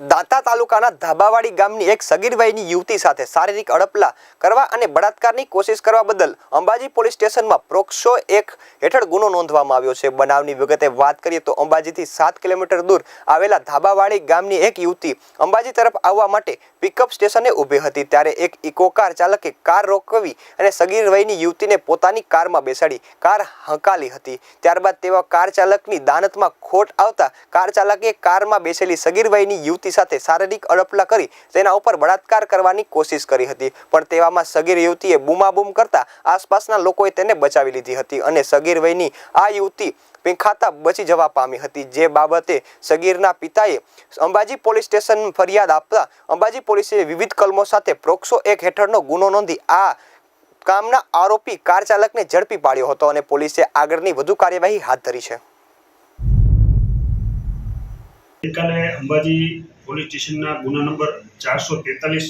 દાંતા તાલુકાના ધાબાવાડી ગામની એક સગીર વયની યુવતી સાથે શારીરિક અડપલા કરવા અને બળાત્કારની કોશિશ કરવા બદલ અંબાજી પોલીસ સ્ટેશનમાં પ્રોક્સો એક હેઠળ ગુનો નોંધવામાં આવ્યો છે. બનાવની વિગતે વાત કરીએ તો અંબાજીથી સાત કિલોમીટર દૂર આવેલા ધાબાવાડી ગામની એક યુવતી અંબાજી તરફ આવવા માટે પિકઅપ સ્ટેશને ઊભી હતી. ત્યારે એક ઇકો કાર ચાલકે કાર રોકવી અને સગીર વયની યુવતીને પોતાની કારમાં બેસાડી કાર હંકાલી હતી. ત્યારબાદ તેવા કાર ચાલકની દાનતમાં ખોટ આવતા કાર ચાલકે કારમાં બેસેલી સગીર વયની યુવતી સાથે શારીરિક અડપલા કરી તેના ઉપર બળાત્કાર કરવાની કોશિશ કરી હતી. પણ તેવામાં સગીર યુવતીએ બૂમાબૂમ કરતા આસપાસના લોકોએ તેને બચાવી લીધી હતી અને સગીર વયની આ યુવતી પીંખાતા બચી જવા પામી હતી. જે બાબતે સગીરના પિતાએ અંબાજી પોલીસ સ્ટેશન ફરિયાદ આપતા અંબાજી પોલીસે વિવિધ કલમો સાથે પ્રોક્સો એક હેઠળનો ગુનો નોંધી આ કામના આરોપી કાર ચાલકને ઝડપી પાડ્યો હતો અને પોલીસે આગળની વધુ કાર્યવાહી હાથ ધરી છે. ગઈકાલે અંબાજી પોલીસ સ્ટેશનના ગુના નંબર ચારસો તેતાલીસ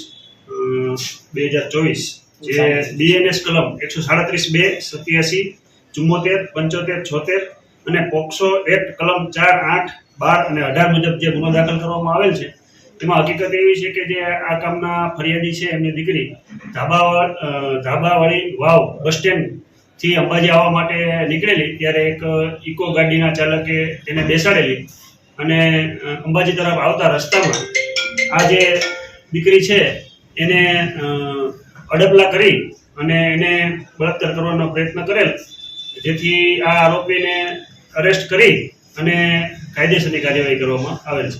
બે હજાર ચોવીસ જે બીએનએસ કલમ એકસો સાડત્રીસ બે, સત્યાસી, ચુમ્મોતેર, પંચોતેર, છોતેર અને પોક્સો એક્ટ કલમ ચાર, આઠ, બાર અને અઢાર મુજબ જે ગુનો દાખલ કરવામાં આવેલ છે, તેમાં હકીકત એવી છે કે જે આ કામના ફરિયાદી છે એમની દીકરી ધાબા ધાબાવાળી વાવ બસ સ્ટેન્ડથી અંબાજી આવવા માટે નીકળેલી, ત્યારે એક ઇકો ગાડીના ચાલકે તેને બેસાડેલી. અને અંબાજી તરફ આવતા રસ્તામાં આ જે દીકરી છે, એને અડપલા કરી અને એને બળાત્કાર કરવાનો પ્રયત્ન કરેલ. જેથી આ આરોપીને અરેસ્ટ કરી અને કાયદેસરની કાર્યવાહી કરવામાં આવેલ છે.